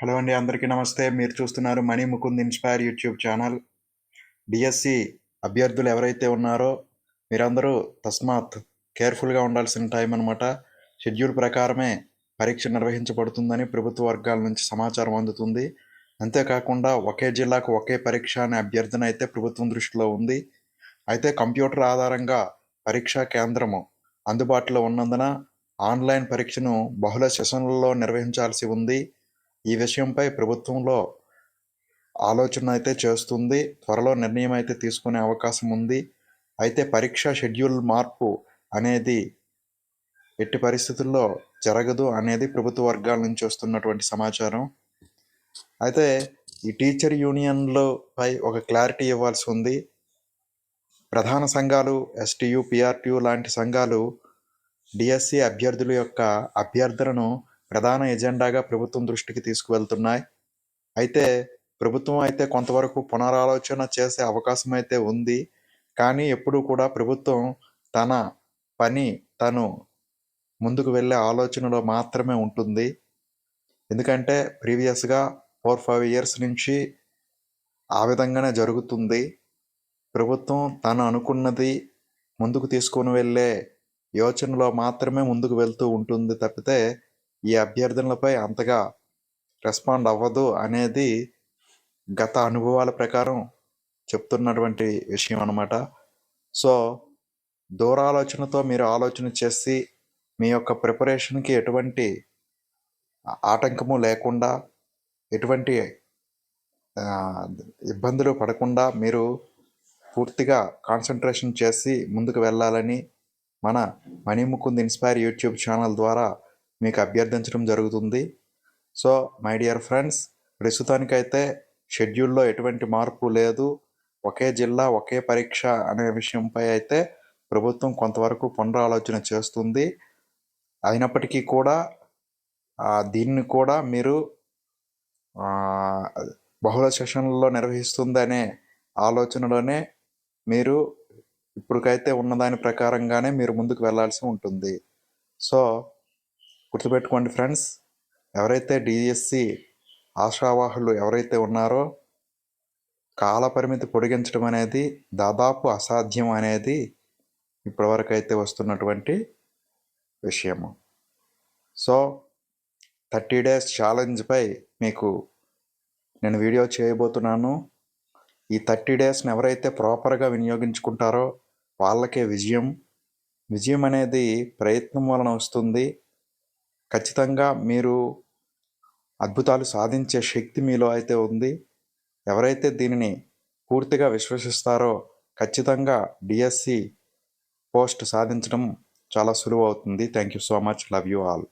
Hello అండి అందరికీ నమస్తే. మీరు చూస్తున్నారు Mani Mukund inspire YouTube channel. DSC అభ్యర్థులు ఎవరైతే ఉన్నారో మీరందరూ తస్మాత్ కేర్ఫుల్గా ఉండాల్సిన టైం అనమాట షెడ్యూల్ ప్రకారమే పరీక్ష నిర్వహించబడుతుందని ప్రభుత్వ వర్గాల నుంచి సమాచారం అందుతుంది. అంతేకాకుండా ఒకే జిల్లాకు ఒకే పరీక్ష అనే అభ్యర్థన అయితే ప్రభుత్వం దృష్టిలో ఉంది. అయితే కంప్యూటర్ ఆధారంగా పరీక్షా కేంద్రము అందుబాటులో ఉన్నందున ఆన్లైన్ పరీక్షను బహుళ సెషన్లలో నిర్వహించాల్సి ఉంది. ఈ విషయంపై ప్రభుత్వంలో ఆలోచన అయితే చేస్తుంది. త్వరలో నిర్ణయం అయితే తీసుకునే అవకాశం ఉంది. అయితే పరీక్ష షెడ్యూల్ మార్పు అనేది ఎట్టి పరిస్థితుల్లో జరగదు అనేది ప్రభుత్వ వర్గాల నుంచి వస్తున్నటువంటి సమాచారం. అయితే ఈ టీచర్ యూనియన్లపై ఒక క్లారిటీ ఇవ్వాల్సి ఉంది. ప్రధాన సంఘాలు ఎస్టీయు పిఆర్టీయు లాంటి సంఘాలు డిఎస్సి అభ్యర్థుల యొక్క అభ్యర్థులను ప్రధాన ఎజెండాగా ప్రభుత్వం దృష్టికి తీసుకువెళ్తున్నాయి. అయితే ప్రభుత్వం అయితే కొంతవరకు పునరాలోచన చేసే అవకాశం అయితే ఉంది. కానీ ఎప్పుడూ కూడా ప్రభుత్వం తన పని తను ముందుకు వెళ్ళే ఆలోచనలో మాత్రమే ఉంటుంది. ఎందుకంటే ప్రీవియస్గా ఫోర్ ఫైవ్ ఇయర్స్ నుంచి ఆ విధంగానే జరుగుతుంది. ప్రభుత్వం తను అనుకున్నది ముందుకు తీసుకొని వెళ్ళే యోచనలో మాత్రమే ముందుకు వెళ్తూ ఉంటుంది తప్పితే ఈ అభ్యర్థనలపై అంతగా రెస్పాండ్ అవ్వదు అనేది గత అనుభవాల ప్రకారం చెప్తున్నటువంటి విషయం అనమాట సో దూరాలోచనతో మీరు ఆలోచన చేసి మీ యొక్క ప్రిపరేషన్కి ఎటువంటి ఆటంకము లేకుండా ఎటువంటి ఇబ్బందులు పడకుండా మీరు పూర్తిగా కాన్సన్ట్రేషన్ చేసి ముందుకు వెళ్ళాలని మన మణిముకుంద్ ఇన్స్పైర్ యూట్యూబ్ ఛానల్ ద్వారా మీకు అభ్యర్థించడం జరుగుతుంది. సో మై డియర్ ఫ్రెండ్స్ ప్రస్తుతానికైతే షెడ్యూల్లో ఎటువంటి మార్పు లేదు. ఒకే జిల్లా ఒకే పరీక్ష అనే విషయంపై అయితే ప్రభుత్వం కొంతవరకు పునరాలోచన చేస్తుంది. అయినప్పటికీ కూడా దీన్ని కూడా మీరు బహుళ సెషన్లలో నిర్వహిస్తుందనే ఆలోచనలోనే మీరు ఇప్పటికైతే ఉన్నదాని ప్రకారంగానే మీరు ముందుకు వెళ్ళాల్సి ఉంటుంది. సో గుర్తుపెట్టుకోండి ఫ్రెండ్స్ ఎవరైతే డిఎస్సి ఆశావాహులు ఎవరైతే ఉన్నారో కాలపరిమితి పొడిగించడం అనేది దాదాపు అసాధ్యం అనేది ఇప్పటివరకు అయితే వస్తున్నటువంటి విషయము. సో థర్టీ డేస్ ఛాలెంజ్పై మీకు నేను వీడియో చేయబోతున్నాను. ఈ థర్టీ డేస్ని ఎవరైతే ప్రాపర్గా వినియోగించుకుంటారో వాళ్ళకే విజయం. విజయం అనేది ప్రయత్నం వలన వస్తుంది. ఖచ్చితంగా మీరు అద్భుతాలు సాధించే శక్తి మీలో అయితే ఉంది. ఎవరైతే దీనిని పూర్తిగా విశ్వసిస్తారో ఖచ్చితంగా డిఎస్సి పోస్ట్ సాధించడం చాలా సులువు అవుతుంది. Thank you so much love you all